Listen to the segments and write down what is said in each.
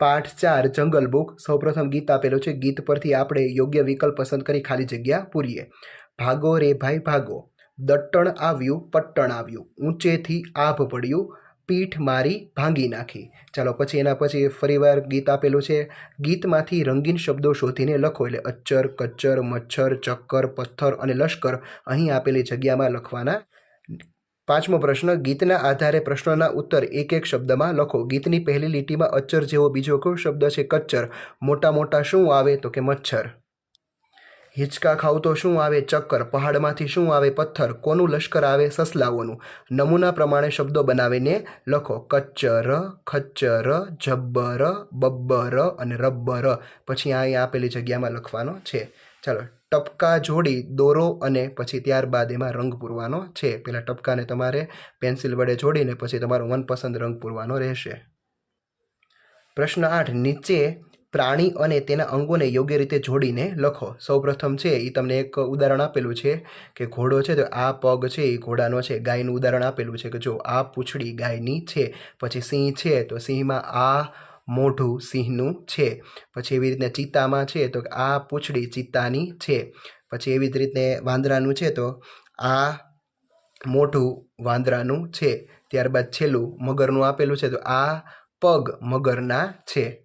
પાઠ ચાર જંગલ બુક. સૌપ્રથમ ગીત આપેલું છે. ગીત પરથી આપણે યોગ્ય વિકલ્પ પસંદ કરી ખાલી જગ્યા પૂરીએ. ભાગો રે ભાઈ, ભાગો. દટ્ટણ આવ્યું, પટ્ટણ આવ્યું. ઊંચેથી આભ પડ્યું, પીઠ મારી ભાંગી નાખી. ચાલો, પછી એના પછી ફરીવાર ગીત આપેલું છે. ગીતમાંથી રંગીન શબ્દો શોધીને લખો એટલે અચ્ચર, કચ્ચર, મચ્છર, ચક્કર, પથ્થર અને લશ્કર અહીં આપેલી જગ્યામાં લખવાના પાંચમો પ્રશ્ન, ગીતના આધારે પ્રશ્નોના ઉત્તર એક એક શબ્દમાં લખો. ગીતની પહેલી લીટીમાં અચ્ચર જેવો બીજો કયો શબ્દ છે? કચ્ચર મોટા મોટા શું આવે? તો કે મચ્છર. હિંચકા ખાવ તો શું આવે? ચક્કર. પહાડમાંથી શું આવે? પથ્થર. કોનું લશ્કર આવે? સસલાઓનું. નમૂના પ્રમાણે શબ્દો બનાવીને લખો. કચ્ચર ખચ્ચર, જબ્બર, બબ્બર અને રબ્બર. પછી અહીં આપેલી જગ્યામાં લખવાનો છે. ચાલો ટપકા જોડી દોરો અને પછી ત્યારબાદ એમાં રંગ પૂરવાનો છે. પેલા ટપકાને તમારે પેન્સિલ વડે જોડીને પછી તમારો મનપસંદ રંગ પૂરવાનો રહેશે. પ્રશ્ન આઠ, નીચે પ્રાણી અને તેના અંગોને યોગ્ય રીતે જોડીને લખો. સૌપ્રથમ છે એ તમને એક ઉદાહરણ આપેલું છે કે ઘોડો છે તો આ પગ છે એ ઘોડાનો છે. ગાયનું ઉદાહરણ આપેલું છે કે જો આ પૂંછડી ગાયની છે, પછી સિંહ છે તો સિંહમાં આ મોઢું સિંહનું છે. પછી એવી રીતના ચિત્તામાં છે તો આ પૂંછડી ચિત્તાની છે. પછી એવી જ રીતે વાંદરાનું છે તો આ મોઢું વાંદરાનું છે. ત્યારબાદ છેલ્લું મગરનું આપેલું છે તો આ પગ મગરના છે.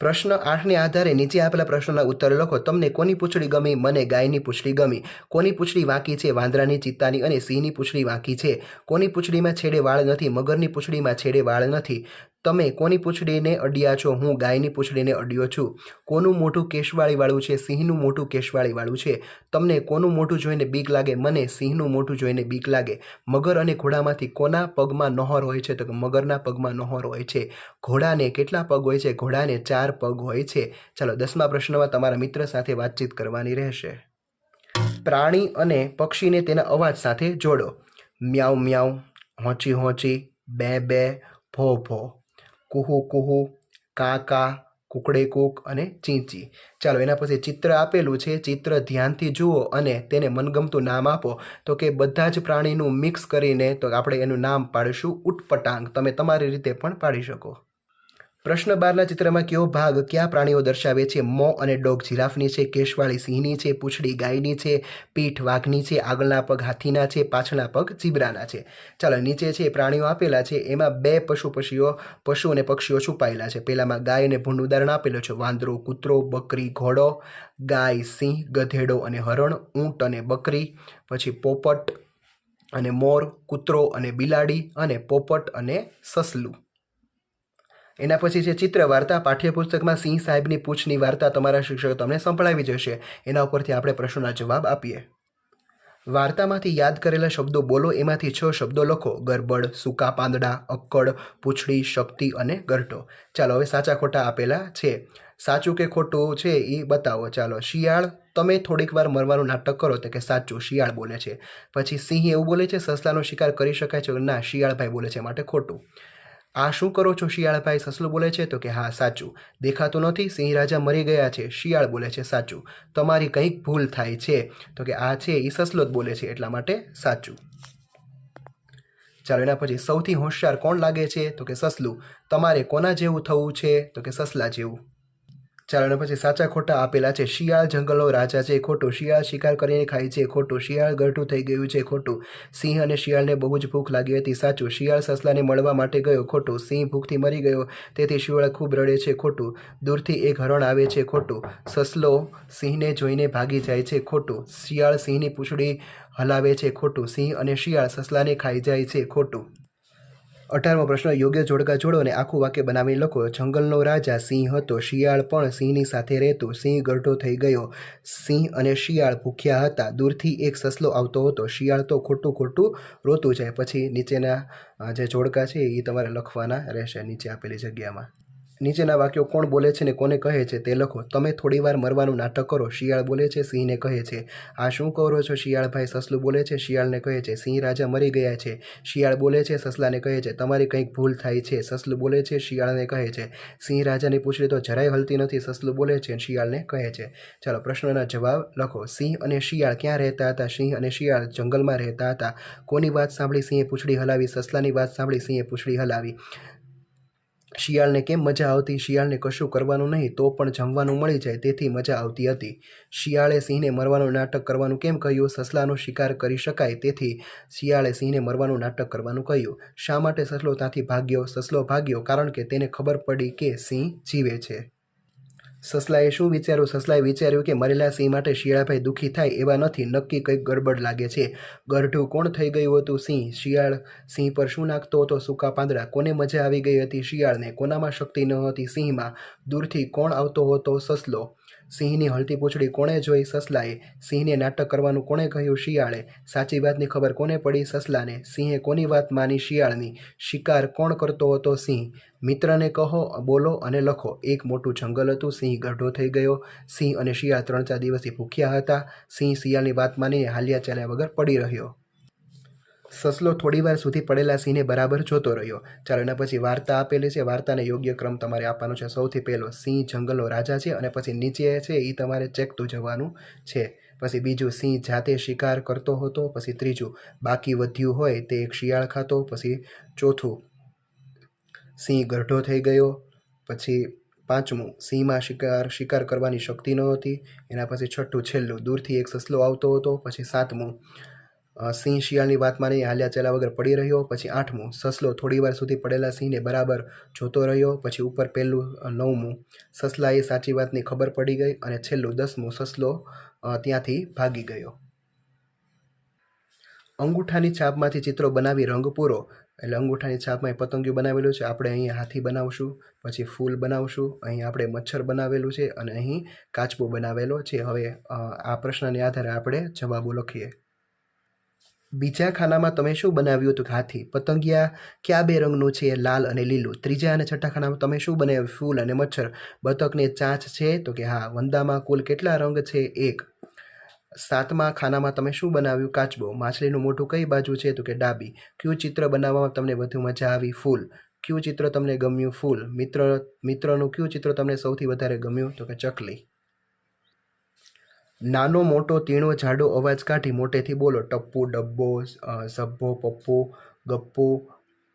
પ્રશ્ન આઠને આધારે નીચે આપેલા પ્રશ્નોના ઉત્તર લખો. તમને કોની પૂંછડી ગમી? મને ગાયની પૂંછડી ગમી. કોની પૂંછડી વાંકી છે? વાંદરાની ચિત્તાની અને સિંહની પૂંછડી વાંકી છે. કોની પૂંછડીમાં છેડે વાળ નથી? મગરની પૂંછડીમાં છેડે વાળ નથી. તમે કોની પૂંછડીને અડ્યા છો? હું ગાયની પૂંછડીને અડ્યો છું. કોનું મોઢું કેશવાળીવાળું છે? સિંહનું મોઢું કેશવાળીવાળું છે. તમને કોનું મોઢું જોઈને બીક લાગે? મને સિંહનું મોઢું જોઈને બીક લાગે. મગર અને ઘોડામાંથી કોના પગમાં નહોર હોય છે? તો કે મગરના પગમાં નહોર હોય છે. ઘોડાને કેટલા પગ હોય છે? ઘોડાને ચાર પગ હોય છે. ચાલો, દસમા પ્રશ્નમાં તમારા મિત્ર સાથે વાતચીત કરવાની રહેશે. પ્રાણી અને પક્ષીને તેના અવાજ સાથે જોડો. મ્યાઉ મ્યાઉ, હોંચી હોંચી, બે બે, ભો ભો. કુહુ કુહુ કા કુકડે કૂક અને ચીંચી. ચાલો, એના પછી ચિત્ર આપેલું છે. ચિત્ર ધ્યાનથી જુઓ અને તેને મનગમતું નામ આપો. તો કે બધા જ પ્રાણીનું મિક્સ કરીને તો આપણે એનું નામ પાડીશું ઉટપટાંગ. તમે તમારી રીતે પણ પાડી શકો. પ્રશ્ન બારના ચિત્રમાં કયો ભાગ કયા પ્રાણીઓ દર્શાવે છે? મો અને ડોગ જીરાફની છે, કેશવાળી સિંહની છે, પૂંછડી ગાયની છે, પીઠ વાઘની છે, આગળના પગ હાથીના છે, પાછળના પગ ચીબરાના છે. ચાલો, નીચે છે પ્રાણીઓ આપેલા છે, એમાં બે પશુ પક્ષીઓ, પશુ અને પક્ષીઓ છુપાયેલા છે. પહેલામાં ગાય અને ભૂંડ ઉદાહરણ આપેલું છે. વાંદરો, કૂતરો, બકરી, ઘોડો, ગાય, સિંહ, ગધેડો અને હરણ, ઊંટ અને બકરી, પછી પોપટ અને મોર, કૂતરો અને બિલાડી અને પોપટ અને સસલું. એના પછી છે ચિત્ર વાર્તા, પાઠ્યપુસ્તકમાં સિંહ સાહેબની પૂછની વાર્તા તમારા શિક્ષકો તમને સંભળાવી જશે. એના ઉપરથી આપણે પ્રશ્નોના જવાબ આપીએ. વાર્તામાંથી યાદ કરેલા શબ્દો બોલો, એમાંથી છ શબ્દો લખો. ગરબડ, સૂકા પાંદડા, અક્કડ, પૂંછડી, શક્તિ અને ગરટો. ચાલો, હવે સાચા ખોટા આપેલા છે. સાચું કે ખોટું છે એ બતાવો. ચાલો, શિયાળ, તમે થોડીક વાર મરવાનું નાટક કરો તો કે સાચું શિયાળ બોલે છે. પછી સિંહ એવું બોલે છે, સસલાનો શિકાર કરી શકાય છે ના, શિયાળભાઈ બોલે છે માટે ખોટું. આ શું કરો છો? શિયાળભાઈ સસલું બોલે છે તો કે, હા, સાચું. દેખાતું નથી સિંહ રાજા મરી ગયા છે. શિયાળ બોલે છે, સાચું. તમારી કંઈક ભૂલ થાય છે. તો કે, આ છે એ સસલો જ બોલે છે, એટલા માટે સાચું. ચાલો એના પછી, સૌથી હોશિયાર કોણ લાગે છે? તો કે, સસલું. તમારે કોના જેવું થવું છે? તો કે, સસલા જેવું. એના પછી સાચા ખોટા આપેલા છે. શિયાળ જંગલનો રાજા છે. ખોટું શિયાળ શિકાર કરીને ખાય છે. ખોટું શિયાળ ગરઠું થઈ ગયું છે. ખોટું સિંહ અને શિયાળને બહુ જ ભૂખ લાગી હતી. સાચું, શિયાળ સસલાને મળવા માટે ગયો. ખોટું, સિંહ ભૂખથી મરી ગયો. તેથી શિયાળ ખૂબ રડે છે. ખોટું, દૂરથી એક હરણ આવે છે. ખોટું, સસલો સિંહને જોઈને ભાગી જાય છે. ખોટું, શિયાળ સિંહની પૂંછડી હલાવે છે. ખોટું, સિંહ અને શિયાળ સસલાને ખાઈ જાય છે. ખોટું અઢારમો પ્રશ્ન, યોગ્ય જોડકા જોડો અને આખું વાક્ય બનાવીને લખો. જંગલનો રાજા સિંહ હતો. શિયાળ પણ સિંહની સાથે રહેતો. સિંહ ગરઢો થઈ ગયો. સિંહ અને શિયાળ ભૂખ્યા હતા. દૂરથી એક સસલો આવતો હતો. શિયાળ તો ખોટું ખોટું રોતું જાય. પછી નીચેના જે જોડકા છે, એ તમારે લખવાના રહેશે નીચે આપેલી જગ્યામાં. નીચેના વાક્યો કોણ બોલે છે ને કોને કહે છે તે લખો. તમે થોડીવાર મરવાનું નાટક કરો. શિયાળ બોલે છે, સિંહને કહે છે. આ શું કરો છો? શિયાળભાઈ સસલું બોલે છે, શિયાળને કહે છે. સિંહ રાજા મરી ગયા છે. શિયાળ બોલે છે, સસલાને કહે છે. તમારી કંઈક ભૂલ થાય છે. સસલું બોલે છે, શિયાળને કહે છે. સિંહ રાજાની પૂછડી તો જરાય હલતી નથી. સસલું બોલે છે શિયાળને કહે છે. ચાલો પ્રશ્નના જવાબ લખો. સિંહ અને શિયાળ ક્યાં રહેતા હતા? સિંહ અને શિયાળ જંગલમાં રહેતા હતા. કોની વાત સાંભળી સિંહે પૂછડી હલાવી? સસલાની વાત સાંભળી સિંહે પૂછડી હલાવી. શિયાળને કેમ મજા આવતી? શિયાળને કશું કરવાનું નહીં, તો પણ જમવાનું મળી જાય, તેથી મજા આવતી હતી. શિયાળે સિંહને મરવાનું નાટક કરવાનું કેમ કહ્યું? સસલાનો શિકાર કરી શકાય, તેથી શિયાળે સિંહને મરવાનું નાટક કરવાનું કહ્યું. શા માટે સસલો ત્યાંથી ભાગ્યો? સસલો ભાગ્યો કારણ કે તેને ખબર પડી કે સિંહ જીવે છે. સસલાએ શું વિચાર્યું? સસલાએ વિચાર્યું કે મરેલા સિંહ માટે શિયાળાભાઈ દુઃખી થાય એવા નથી. નક્કી કંઈક ગડબડ લાગે છે. ગરઢું કોણ થઈ ગયું હતું સિંહ? શિયાળ સિંહ પર શું નાખતો હતો સૂકા પાંદડા? કોને મજા આવી ગઈ હતી શિયાળને? કોનામાં શક્તિ ન હતી સિંહમાં? દૂરથી કોણ આવતો હતો સસલો? સિંહની હળતી પૂછડી કોણે જોઈ સસલાએ? સિંહને નાટક કરવાનું કોણે કહ્યું શિયાળે? સાચી વાતની ખબર કોને પડી સસલાને? સિંહે કોની વાત માની શિયાળની? શિકાર કોણ કરતો હતો સિંહ? મિત્રને કહો, બોલો અને લખો. એક મોટું જંગલ હતું, સિંહ ગઢો થઈ ગયો. સિંહ અને શિયાળ ત્રણ ચાર દિવસથી ભૂખ્યા હતા. સિંહ શિયાળની વાત માની હાલ્યા ચાલ્યા વગર પડી રહ્યો. સસલો થોડીવાર સુધી પડેલા સિંહને બરાબર જોતો રહ્યો. ચાલો એના પછી વાર્તા આપેલી છે. વાર્તાને યોગ્ય ક્રમ તમારે આપવાનો છે. સૌથી પહેલો, સિંહ જંગલનો રાજા છે અને પછી નીચે છે એ તમારે ચેકતું જવાનું છે. પછી બીજું, સિંહ જાતે શિકાર કરતો હતો. પછી ત્રીજું, બાકી વધ્યું હોય તે એક શિયાળ ખાતો. પછી ચોથું, સિંહ ગઢો થઈ ગયો. પછી પાંચમું, સિંહમાં શિકાર શિકાર કરવાની શક્તિ ન હતી. એના પછી છઠ્ઠું, છેલ્લું, દૂરથી એક સસલો આવતો હતો. પછી સાતમું સિંહ શિયાળની વાત માની હાલ્યા ચાલ્યા વગર પડી રહ્યો, પછી આઠમું, સસલો થોડીવાર સુધી પડેલા સિંહને બરાબર જોતો રહ્યો, પછી ઉપર પહેલું નવમું નવમું. સસલાએ સાચી વાતની ખબર પડી ગઈ અને છેલ્લું, દસમું, સસલો ત્યાંથી ભાગી ગયો. અંગૂઠાની છાપમાંથી ચિત્રો બનાવી રંગ પૂરો. એટલે અંગૂઠાની છાપમાં એ પતંગિયું બનાવેલું છે, આપણે અહીં હાથી બનાવશું, પછી ફૂલ બનાવશું, અહીં આપણે મચ્છર બનાવેલું છે અને અહીં કાચબો બનાવેલો છે. હવે આ પ્રશ્નને આધારે આપણે જવાબો લખીએ. બીજા ખાનામાં તમે શું બનાવ્યું હતું હાથી? પતંગિયા કયા બે રંગનું છે? લાલ અને લીલું. ત્રીજા અને છઠ્ઠા ખાનામાં તમે શું બનાવ્યું? ફૂલ અને મચ્છર. બતકને ચાંચ છે? તો કે હા, વંદામાં કુલ કેટલા રંગ છે? એક. સાતમા ખાનામાં તમે શું બનાવ્યું? કાચબો. માછલીનું મોઢું કઈ બાજુ છે? તો કે ડાબી. કયું ચિત્ર બનાવવામાં તમને વધુ મજા આવી? ફૂલ. કયું ચિત્ર તમને ગમ્યું? ફૂલ. મિત્ર, મિત્રનું કયું ચિત્ર તમને સૌથી વધારે ગમ્યું? તો કે ચકલી. નાનો, મોટો, તીણો જાડો અવાજ કાઢી મોટેથી બોલો, ટપ્પુ, ડબ્બો સભ્ભો, પપ્પુ, ગપ્પુ,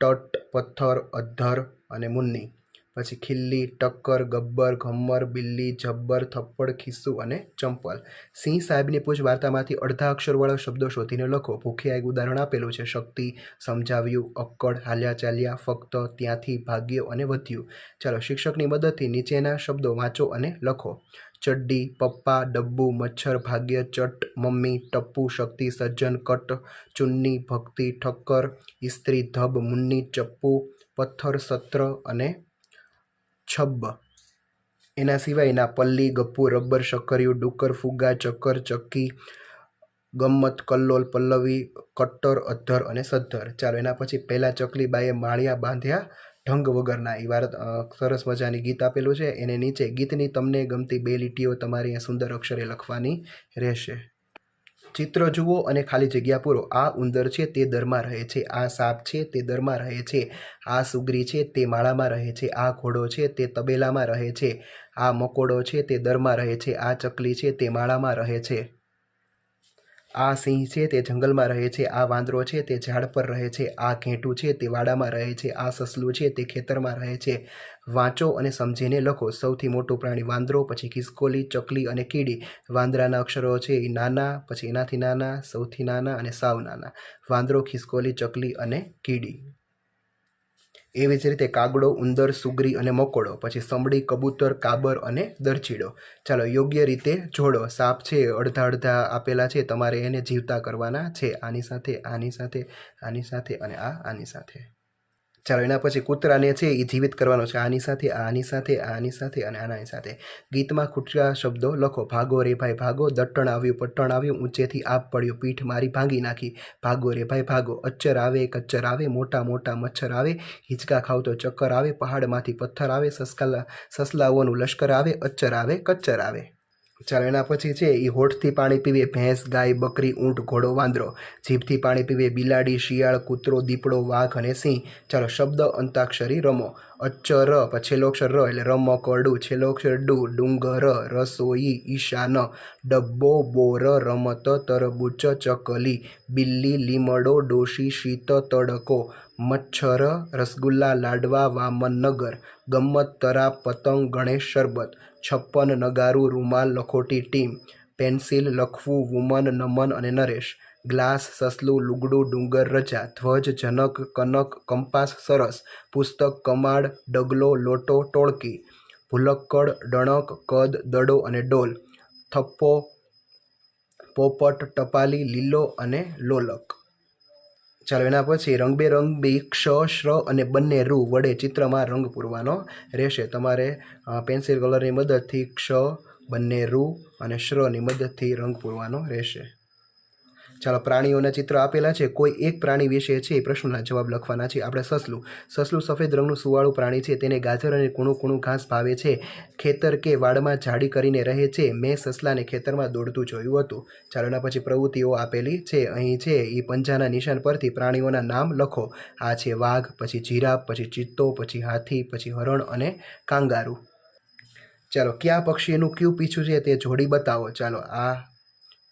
ટટ, પથ્થર, અધ્ધર અને મુન્ની. પછી ખિલ્લી, ટક્કર, ગબ્બર, ઘમ્મર, બિલ્લી, જબ્બર, થપ્પડ, ખિસ્સુ અને ચંપલ. સિંહ સાહેબની પૂછ વાર્તામાંથી અડધા અક્ષરવાળા શબ્દો શોધીને લખો. ભૂખ્યા એક ઉદાહરણ આપેલું છે. શક્તિ, સમજાવ્યું, અક્કડ, હાલ્યા ચાલ્યા, ફક્ત, ત્યાંથી, ભાગ્યો અને વધ્યું. ચાલો, શિક્ષકની મદદથી નીચેના શબ્દો વાંચો અને લખો. ચડ્ડી, પપ્પા, ડબ્બુ, મચ્છર, ભાગ્ય, ચટ, મમ્મી, ટપ્પુ, શક્તિ, સજ્જન, કટ, ચુન્ની, ભક્તિ, ઠક્કર, ઇસ્ત્રી, ધબ, મુન્ની, ચપ્પુ, પથ્થર, સત્ર અને છબ્બ એના સિવાયના પલ્લી, ગપ્પુ, રબર, શક્કરિયું, ડુક્કર, ફુગ્ગા, ચક્કર, ચક્કી, ગમ્મત, કલ્લોલ, પલ્લવી, કટ્ટર, અધ્ધર અને સદ્ધર ચાલો, એના પછી પહેલાં ચકલીબાઈએ માળિયા બાંધ્યા ઢંગ વગરના એવા સરસ મજાની ગીત આપેલું છે. એને નીચે ગીતની તમને ગમતી બે લીટીઓ તમારે સુંદર અક્ષરે લખવાની રહેશે. ચિત્ર જુઓ અને ખાલી જગ્યા પૂરો. આ ઉંદર છે, તે દરમાં રહે છે. આ સાપ છે, તે દરમાં રહે છે. આ સુગરી છે, તે માળામાં રહે છે. આ ઘોડો છે, તે તબેલામાં રહે છે. આ મકોડો છે, તે દરમાં રહે છે. આ ચકલી છે, તે માળામાં રહે છે. આ સિંહ છે, તે જંગલમાં રહે છે, આ વાંદરો છે, તે ઝાડ પર રહે છે, આ ઘેંટું છે, તે વાડામાં રહે છે, આ સસલું છે, તે ખેતરમાં રહે છે. વાંચો અને સમજીને લખો. સૌથી મોટું પ્રાણી વાંદરો, પછી ખિસકોલી, ચકલી અને કીડી. વાંદરાના અક્ષરો છે એ નાના, પછી એનાથી નાના, સૌથી નાના અને સાવ નાના. વાંદરો, ખિસકોલી, ચકલી અને કીડી. એવી જ રીતે કાગડો, ઉંદર, સુગરી અને મકોડો, પછી સમડી કબૂતર, કાબર અને દરચીડો. ચાલો, યોગ્ય રીતે જોડો. સાપ છે, અડધા અડધા આપેલા છે, તમારે એને જીવતા કરવાના છે. આની સાથે આની સાથે આની સાથે અને આ, આની સાથે. ચાલો એના પછી કૂતરાને છે એ જીવિત કરવાનો છે. આની સાથે આની સાથે આની સાથે અને આનાની સાથે. ગીતમાં ખૂટતા શબ્દો લખો. ભાગો રે ભાઈ, ભાગો. દટ્ટણ આવ્યું, પટ્ટણ આવ્યું. ઊંચેથી આપ પડ્યો. પીઠ મારી ભાંગી નાખી. ભાગો રે ભાઈ, ભાગો. અચ્ચર આવે કચ્ચર આવે. મોટા મોટા મચ્છર આવે. હિંચકા ખાવ તો ચક્કર આવે. પહાડમાંથી પથ્થર આવે. સસકાલા, સસલાઓનું લશ્કર આવે. અચ્ચર આવે કચ્ચર આવે. ચાલો એના પછી છે એ હોઠથી પાણી પીવે, ભેંસ, ગાય, બકરી, ઊંટ, ઘોડો, વાંદરો. જીભથી પાણી પીવે, બિલાડી, શિયાળ, કૂતરો, દીપડો, વાઘ અને સિંહ. ચાલો શબ્દ અંતાક્ષરી રમો. અચ્ચર પછી છેલ્લો અક્ષર ર એટલે રમકડું છેલ્લો અક્ષર ડુ, ડુંગર, રસોઈ, ઈશાન. ડબ્બો, બોર, રમત, તરબૂચ, ચકલી. બિલ્લી, લીમડો, ડોશી, શીત, તડકો. મચ્છર, રસગુલ્લા, લાડવા વામનગર ગમ્મત તરા પતંગ, ગણેશ, શરબત. છપ્પન નગારું રૂમાલ લખોટી ટીમ, પેન્સિલ લખવું વુમન નમન અને નરેશ, ગ્લાસ સસલું લુગડું ડુંગર રજા ધ્વજ જનક કનક કંપાસ સરસ, પુસ્તક કમાડ, ડગલો લોટો ટોળકી, ભૂલક્કડ ડણક કદ દડો અને ડોલ, થપ્પો, પોપટ ટપાલી લીલો અને લોલક. ચાલો એના પછી રંગબેરંગી ક્ષ શ્ર અને બંને રૂ વડે ચિત્રમાં રંગ પૂરવાનો રહેશે. તમારે પેન્સિલ કલરની મદદથી ક્ષ, બંને રૂ અને શ્રની મદદથી રંગ પૂરવાનો રહેશે. ચાલો પ્રાણીઓના ચિત્ર આપેલા છે. કોઈ એક પ્રાણી વિશે છે એ પ્રશ્નના જવાબ લખવાના છે. આપણે સસલું. સસલું સફેદ રંગનું સુવાળું પ્રાણી છે. તેને ગાજર અને કૂણું કૂણું ઘાસ ભાવે છે. ખેતર કે વાડમાં ઝાડી કરીને રહે છે. મેં સસલાને ખેતરમાં દોડતું જોયું હતું. ચાલો એના પછી પ્રવૃત્તિઓ આપેલી છે. અહીં છે એ પંજાના નિશાન પરથી પ્રાણીઓના નામ લખો. આ છે વાઘ, પછી જીરાફ, પછી ચિત્તો, પછી હાથી, પછી હરણ અને કાંગારું. ચાલો, કયા પક્ષીનું કયું પીછું છે તે જોડી બતાવો. ચાલો આ,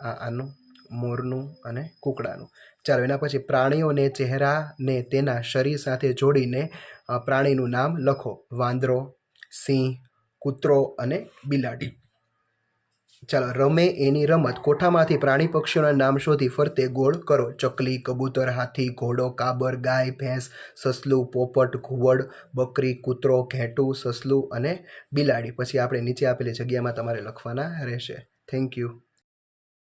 આનું. મોરનું અને કૂકડાનું. ચાલો, એના પછી પ્રાણીઓને ચહેરાને તેના શરીર સાથે જોડીને પ્રાણીનું નામ લખો. વાંદરો, સિંહ, કૂતરો અને બિલાડી. ચાલો, રમે એની રમત. કોઠામાંથી પ્રાણી પક્ષીઓના નામ શોધી ફરતે ગોળ કરો. ચકલી, કબૂતર, હાથી, ઘોડો, કાબર, ગાય, ભેંસ, સસલું, પોપટ, ઘુવડ, બકરી, કૂતરો, ઘેટું, સસલું અને બિલાડી. પછી આપણે નીચે આપેલી જગ્યામાં તમારે લખવાના રહેશે. Thank you